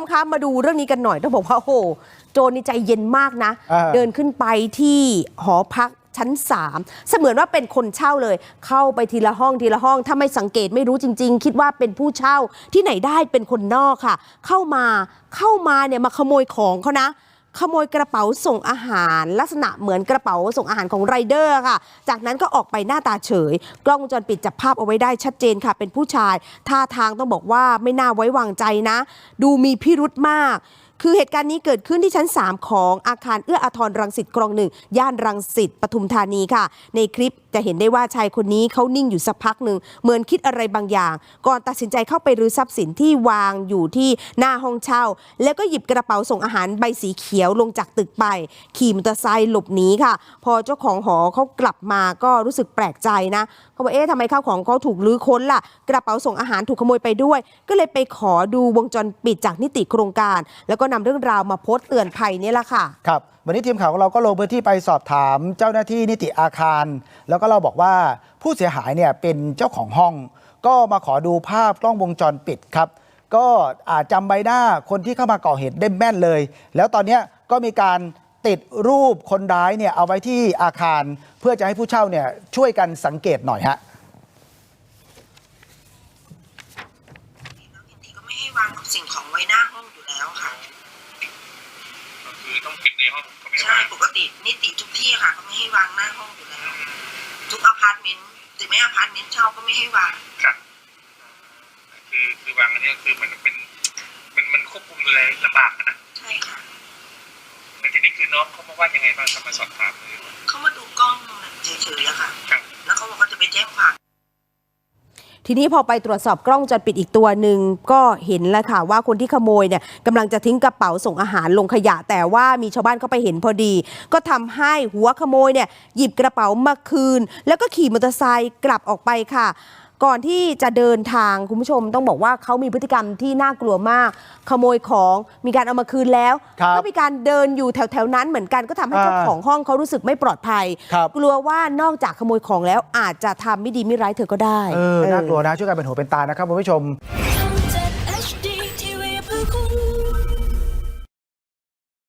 มคะมาดูเรื่องนี้กันหน่อยต้องบอกว่าโอ้โหโจรนี่ใจเย็นมากนะ อ่า เดินขึ้นไปที่หอพักชั้น 3 เสมือนว่าเป็นคนเช่าเลย เข้าไปทีละห้องทีละห้อง ถ้าไม่สังเกตไม่รู้จริง ๆ คิดว่าเป็นผู้เช่าที่ไหนได้เป็นคนนอกค่ะ เข้ามาเข้ามาเนี่ยมาขโมยของเขานะ ขโมยกระเป๋าส่งอาหาร ลักษณะเหมือนกระเป๋าส่งอาหารของไรเดอร์ค่ะ จากนั้นก็ออกไปหน้าตาเฉย กล้องวงจรปิดจับภาพเอาไว้ได้ชัดเจนค่ะ เป็นผู้ชาย ท่าทางต้องบอกว่าไม่น่าไว้วางใจนะ ดูมีพิรุธมาก คือเหตุการณ์นี้เกิดขึ้นที่ชั้น 3 ของอาคารเอื้ออาทรรังสิตคลองหนึ่งย่านรังสิตปทุมธานีค่ะ ในคลิปจะเห็นได้ว่าชายคนนี้เขานิ่งอยู่สักพักหนึ่งเหมือนคิดอะไรบางอย่าง ก่อนตัดสินใจเข้าไปรื้อทรัพย์สินที่วางอยู่ที่หน้าห้องเช่า แล้วก็หยิบกระเป๋าส่งอาหารใบสีเขียวลงจากตึกไป ขี่มอเตอร์ไซค์หลบหนีค่ะ พอเจ้าของหอเขากลับมาก็รู้สึกแปลกใจนะเขาบอกเอ๊ะทำไมข้าวของเขาถูกรื้อค้นล่ะ กระเป๋าส่งอาหารถูกขโมยไปด้วย ก็เลยไปขอดูวงจรปิดจากนิติโครงการ แล้วก็นำเรื่องราวมาโพสต์เตือนภัยนี่แหละค่ะครับวันนี้ทีมข่าวของเราก็ลงพื้นที่ไปสอบถามเจ้าหน้าที่นิติอาคาร แล้วก็เราบอกว่าผู้เสียหายเนี่ยเป็นเจ้าของห้อง ก็มาขอดูภาพกล้องวงจรปิดครับก็อาจจำใบหน้าคนที่เข้ามาก่อเหตุได้แม่นเลย แล้วตอนเนี้ยก็มีการติดรูปคนร้ายเนี่ยเอาไว้ที่อาคาร เพื่อจะให้ผู้เช่าเนี่ยช่วยกันสังเกตหน่อยฮะปกติก็ไม่ให้วางสิ่งของไว้หน้าห้องอยู่แล้วค่ะก็ คือต้องเก็บในห้องเขาไม่ใช่ว่าปกตินิติทุกที่ค่ะก็ไม่ให้วางหน้าห้องอยู่แล้ว ทุกอพาร์ตเมนต์ถึงแม้อพาร์ตเมนต์เช่าก็ไม่ให้วาง ครับคือคือวางอันนี้ก็คือมันเป็น มันมันควบคุมดูแลลำบากนะใช่ค่ะแล้วทีนี้คือน้องเขามาว่ายังไงบ้างครับมาสอบถามเลย เขามาดูกล้องเฉยๆอะค่ะ ครับ แล้วเขาบอกเขาจะไปแจ้งความ ทีนี้พอไปตรวจสอบกล้องจอดปิดอีกตัวหนึ่งก็เห็นแล้วค่ะว่าคนที่ขโมยเนี่ยกำลังจะทิ้งกระเป๋าส่งอาหารลงขยะ แต่ว่ามีชาวบ้านเข้าไปเห็นพอดี ก็ทำให้หัวขโมยเนี่ยหยิบกระเป๋ามาคืน แล้วก็ขี่มอเตอร์ไซค์กลับออกไปค่ะ ก่อนที่จะเดินทางคุณผู้ชมต้องบอกว่าเขามีพฤติกรรมที่น่ากลัวมาก ขโมยของมีการเอามาคืนแล้วครับก็มีการเดินอยู่แถวๆนั้นเหมือนกันก็ทำให้เจ้าอ่าของห้องเขารู้สึกไม่ปลอดภัยครับกลัวว่านอกจากขโมยของแล้วอาจจะทำไม่ดีไม่ร้ายเธอก็ได้เออน่ากลัวนะช่วยกันเป็นหัวเป็นตานะครับคุณผู้ชมทำ